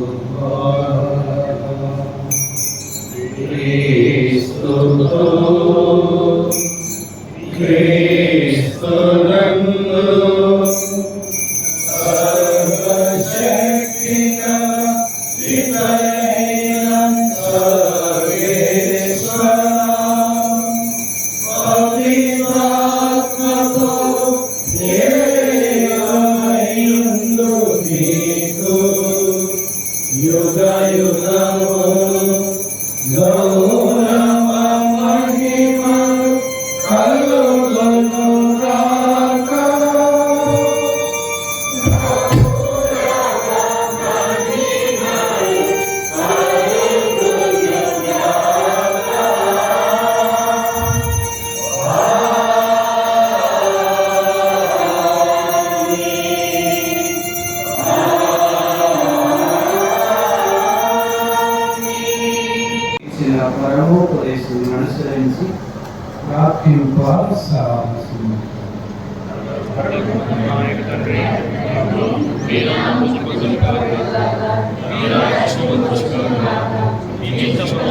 Oh. मेरा नाम मुझको कोई मेरा कृष्ण को कुछ करना मेरे कृष्ण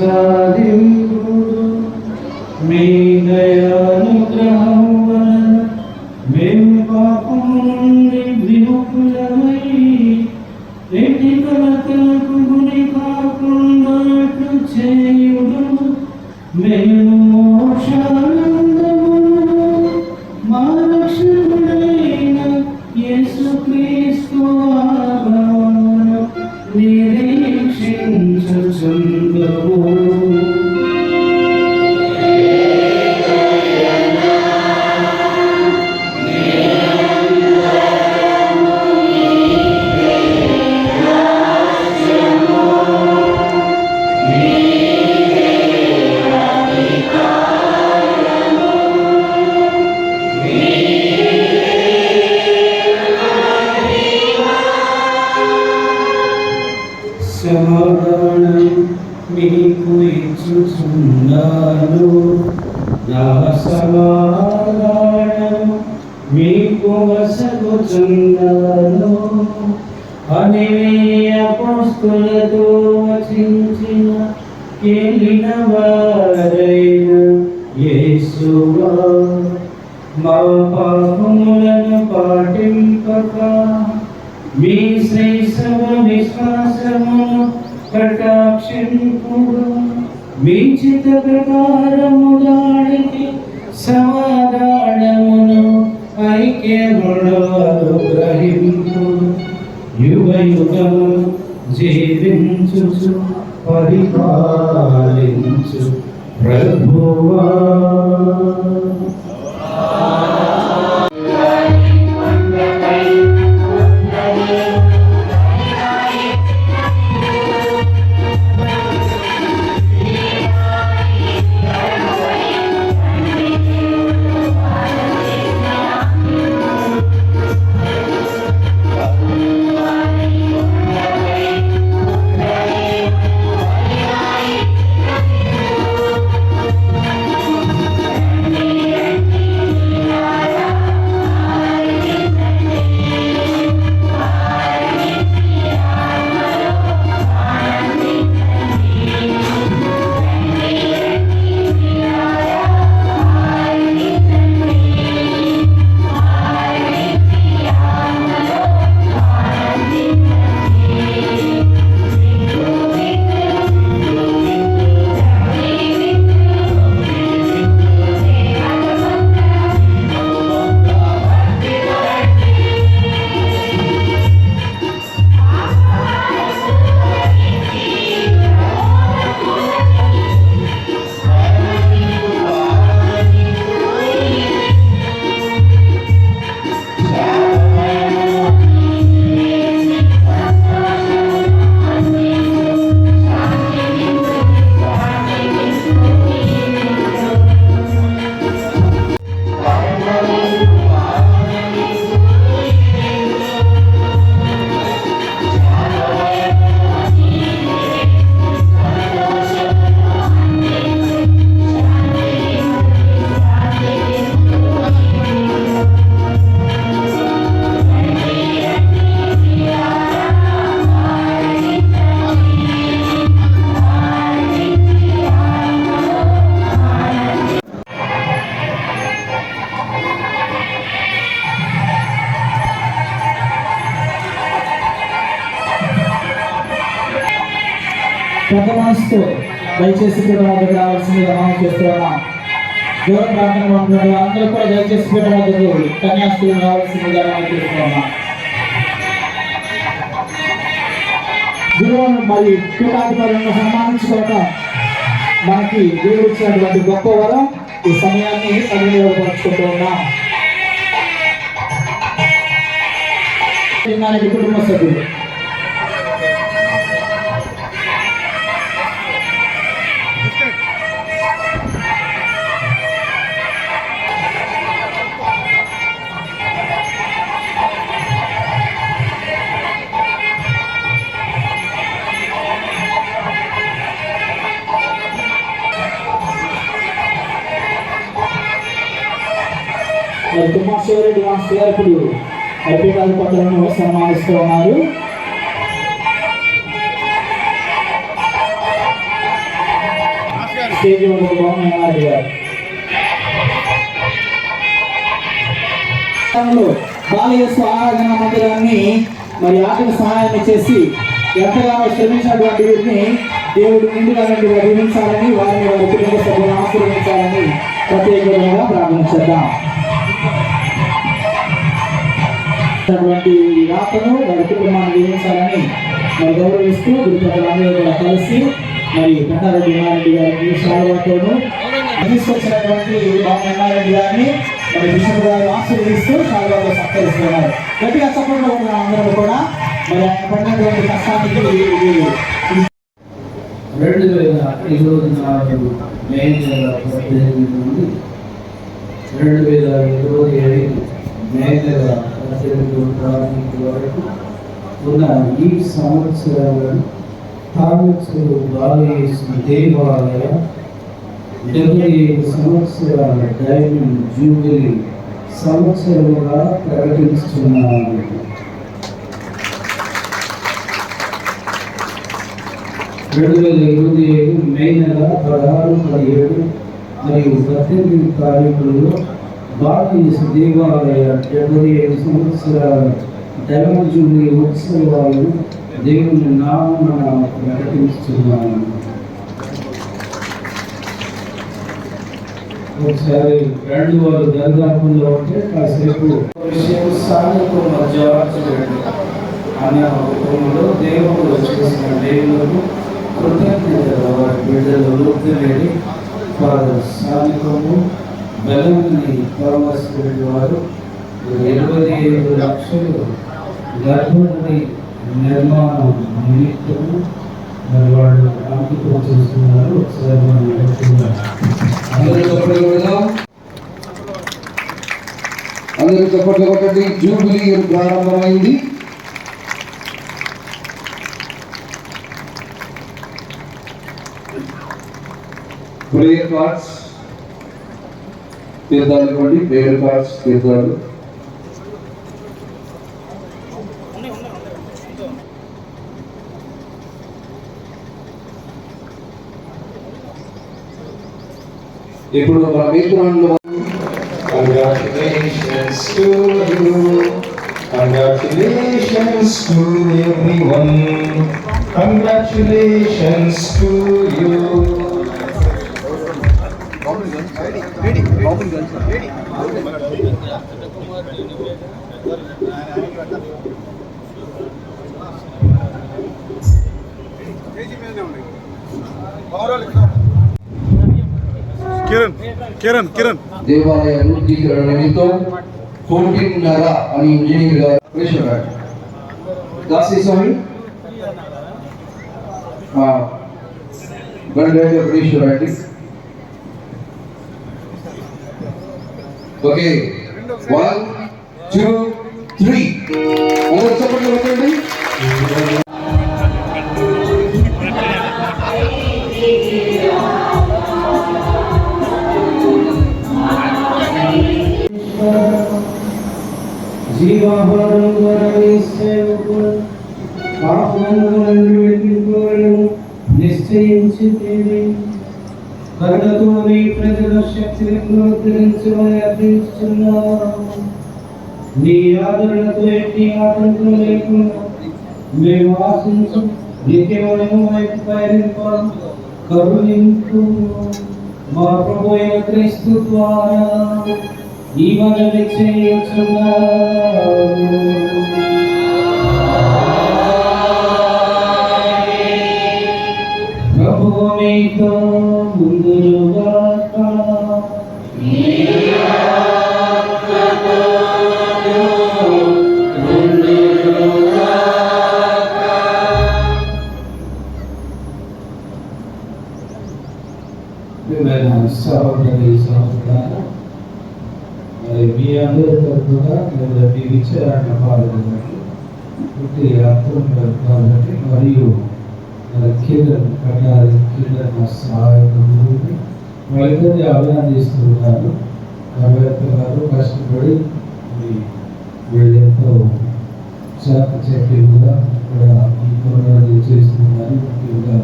Krishna ఇచ్చుచున్నాను నా సమాధానం మీకు వసగుచున్నాను అని అపోస్తులతో వచించిన కేలిన వారైన యేసువా మా పాపములను పాటింపక మీ శ్రేష్టమ విశ్వాసమును కటాక్షింపుడు విచిత చిత్త సమాధానమును ఐక్యముడు అనుగ్రహింపుడు యుగ యుగము జీవించు పరిపాలించు. ప్రభువా. పెద్ద మనసుతో దయచేసి కూడా దగ్గర రావాల్సిందిగా మనం చేస్తున్నాం దూర ప్రాంతంలో ఉన్నటువంటి అందరూ కూడా దయచేసి పీఠ దగ్గర కన్యాస్త్రీలు రావాల్సిందిగా మనం చేస్తున్నాం గురువులను మరి పీఠాధిపతులను సన్మానించుకోవటం మనకి దేవుడు ఇచ్చినటువంటి గొప్ప వరం. ఈ సమయాన్ని సద్వినియోగపరుచుకుంటూ ఉన్నాం. కుటుంబ సభ్యులు. మరి కుమార్ శివరెడ్డి మాస్టర్ గారు ఇప్పుడు పీఠాధిపతులను సన్మానిస్తూ ఉన్నారు. స్టేజ్ వద్దకు గారు బాలయేసు ఆరాధన మందిరాన్ని మరి ఆర్థిక సహాయాన్ని చేసి ఎంతగానో శ్రమించినటువంటి వీరిని దేవుడు నిండుగా నిండుగా దీవించాలని వారిని వారి కుటుంబ సభ్యులను ఆశీర్వదించాలని ప్రత్యేకంగా ప్రార్థన చేద్దాం. అటువంటి రాతను వారి కుటుంబాన్ని దీవించాలని మరి గౌరవిస్తూ గురుపతులందరూ కూడా కలిసి మరి పెద్దారెడ్డి నారెడ్డి గారికి శాలవాతోను తీసుకొచ్చినటువంటి బాబు నారాయణ గారిని మరి విష్ణు గారు ఆశీర్వదిస్తూ శాలవాతో సత్కరిస్తున్నారు. గట్టిగా చెప్పండి అందరూ కూడా. మరి ఆయన పడినటువంటి కష్టానికి రెండు వేల ఇరవై నాలుగు మే నెల పద్దెనిమిది నుండి రెండు వేల ఇరవై ఐదు మే నెల పద్దెనిమిది తారీఖు వరకు ఉన్న ఈ సంవత్సరాలను తాలూకు బాలయేసు దేవాలయ డెబ్బై ఐదు సంవత్సరాల డైమండ్ జూబిలీ సంవత్సరముగా ప్రకటిస్తున్నాను రెండు వేల ఇరవై ఏడు మే నెల పదహారు పదిహేడు మరియు పద్దెనిమిది తారీఖులలో భారతీయ దేవాలయ డెబ్బై ఐదు సంవత్సరాల డైమండ్ జూబ్లీ ఉత్సవాలు దేవుని నామమున ప్రకటిస్తున్నాను ఒకసారి రెండు వారు దరిదాపుల్లో ఉంటే కాసేపు విషయం సాధకు మధ్య అనే రూపంలో దేవుడు చేసిన దేవులకు కృతజ్ఞతలు వారి బిడ్డలు వృద్ధులేని వారు స్థానికము బలమని పరమశ్వరుడు వారు ఇరవై ఏడు లక్షలు గర్భుడి నిర్మాణం నిమిత్తము మరి వాళ్ళు అంకితం చేస్తున్నారు. ఒకసారి మనం అందరూ చప్పట్లు అందరూ చప్పట్లు కొట్టండి. జూబిలీ ప్రారంభమైంది. ప్రేయర్ కార్డ్స్ తీర్థాలు ఇవ్వండి ప్రేయర్ కార్డ్స్ తీర్థాలు ఇప్పుడు మన మిత్రులు Congratulations to you. Congratulations to everyone. Congratulations to you. Kiran Kiran Kiran దేవాలయ అభివృద్ధీకరణ నిమిత్తం కోటిన్నర అని ఇంజనీర్ గారు కృష్ణరాడు దాసి స్వామి గణరాజ కృష్ణరాడు ఓకే వన్ టూ త్రీ అందరూ చప్పట్లు కొట్టండి కరుణతో మీ ప్రజల శక్తిని ఉద్ధరించమని అర్థిస్తున్నాము నీ ఆదరణతో ఎట్టి ఆటంకం లేకుండా మేము ఆశించు నిత్యము వైపు పయనింప కరుణింపు మా ప్రభు క్రీస్తు ద్వారా ఈ మనవి చేయుచున్నాము ప్రభువు మీతో లేదా మీ విచారణ పాల్గొన్నట్టు అర్థం కాబట్టి మరియు మరి కీర్తన కట్టాలి కీర్తన సహాయకుడు వాళ్ళిద్దరిని అభినందిస్తున్నారు అంబేద్కర్ గారు కష్టపడి వీళ్ళెంతో శాఖ చెప్పి కూడా ఇక్కడ ఈ ప్రోగ్రాం చేస్తున్నారు. ముఖ్యంగా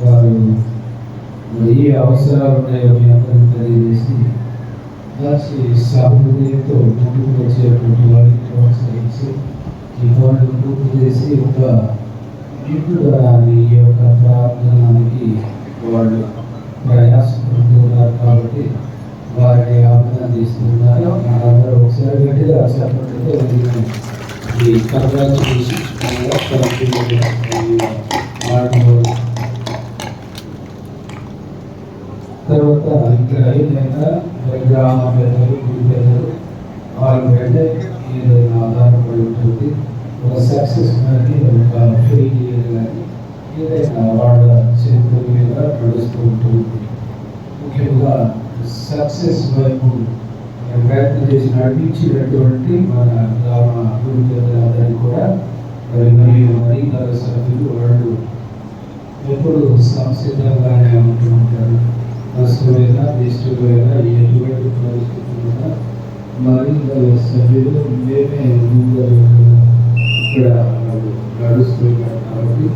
వారు ఏ అవసరాలు ఉన్నాయో మీ అందరికీ తెలియజేసి దాచి సాహృదయంతో ముందుకు వచ్చేటువంటి వారిని ప్రోత్సహించి ఈ పనులు పూర్తి చేసి ఒక నిపుణురాని ఈ యొక్క ప్రార్థనానికి వాళ్ళు ప్రయాసపడుతున్నారు కాబట్టి వారిని అభినందిస్తున్నారు మనందరూ ఒకసారి గట్టిగా చెప్పడంతో ఈ కంగ్రాచులేషన్ తర్వాత ఇక్కడ ఏదైనా గ్రామ పెద్దలు గుడి పెద్దలు వాళ్ళు వెళ్ళే ఏదైనా ఆధారపడి ఉంటుంది ఒక సక్సెస్ కానీ ఒక ఫెయిలియర్ కానీ ఏదైనా వాళ్ళ చేతుల మీద నడుస్తూ ఉంటుంది ముఖ్యంగా సక్సెస్ వైపు ప్రయత్నం చేసి నడిపించినటువంటి మన గ్రామ గుడి పెద్దలందరినీ కూడా మరి మరియు అధికార సభ్యులు వాళ్ళు ఎప్పుడు సంసిద్ధంగానే ఉంటూ ఉంటారు నష్టమైనా ఇష్టమైనా ఎటువంటి పరిస్థితుల్లో మరింత సభ్యులు మేమే ముందర ఇక్కడ నడుస్తున్నాం కాబట్టి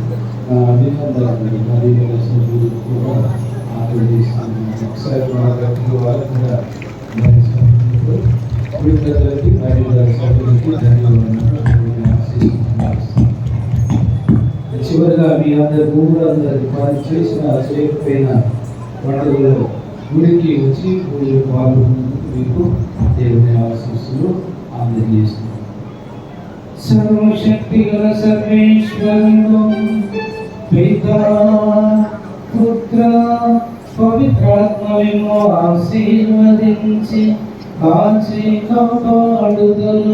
అభినందనలు. మరి సభ్యులు కూడా ఆదరిస్తున్నాను ఒకసారి మన వారు కూడా మరి సభ్యులకు సభ్యులకి ధన్యవాదాలు. చివరిగా మీ అందరి కూడా వారు చేసిన పండుగలో గుడికి వచ్చి పూజలు పాల్గొన్నందుకు మీకు దేవుని ఆశీస్సులు అందజేస్తున్నాను సర్వశక్తి గల సర్వేశ్వరుడు పిత పుత్ర పవిత్రాత్మ విమో ఆశీర్వదించి కాచి కాపాడుదలుగాక